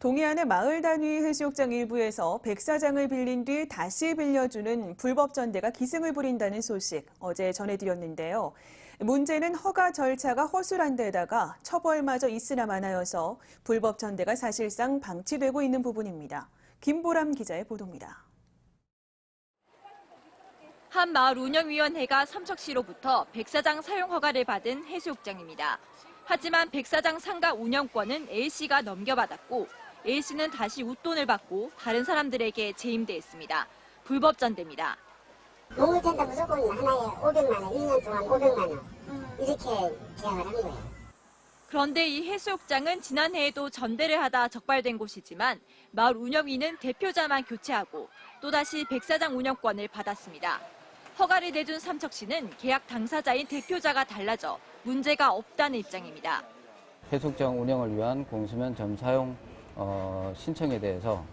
동해안의 마을 단위 해수욕장 일부에서 백사장을 빌린 뒤 다시 빌려주는 불법 전대가 기승을 부린다는 소식 어제 전해드렸는데요. 문제는 허가 절차가 허술한 데다가 처벌마저 있으나 마나여서 불법 전대가 사실상 방치되고 있는 부분입니다. 김보람 기자의 보도입니다. 한 마을 운영위원회가 삼척시로부터 백사장 사용 허가를 받은 해수욕장입니다. 하지만 백사장 상가 운영권은 A씨가 넘겨받았고 A씨는 다시 웃돈을 받고 다른 사람들에게 재임대했습니다. 불법 전대입니다. 농을 텐다 무조건 하나에 500만 원, 1년 동안 500만 원 이렇게 계약을 한 거예요. 그런데 이 해수욕장은 지난해에도 전대를 하다 적발된 곳이지만 마을 운영위는 대표자만 교체하고 또다시 백사장 운영권을 받았습니다. 허가를 내준 삼척시는 계약 당사자인 대표자가 달라져 문제가 없다는 입장입니다. 해수욕장 운영을 위한 공수면 점 사용 어, 신청에 대해서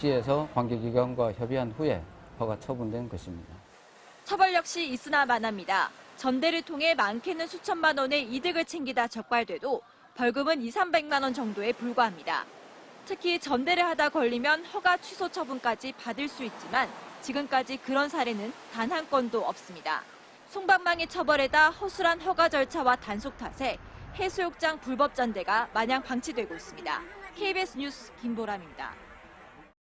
시에서 관계기관과 협의한 후에 허가 처분된 것입니다. 처벌 역시 있으나 마나입니다. 전대를 통해 많게는 수천만 원의 이득을 챙기다 적발돼도 벌금은 2, 300만 원 정도에 불과합니다. 특히 전대를 하다 걸리면 허가 취소 처분까지 받을 수 있지만 지금까지 그런 사례는 단 한 건도 없습니다. 송방망이 처벌에다 허술한 허가 절차와 단속 탓에 해수욕장 불법 전대가 마냥 방치되고 있습니다. KBS 뉴스 김보람입니다.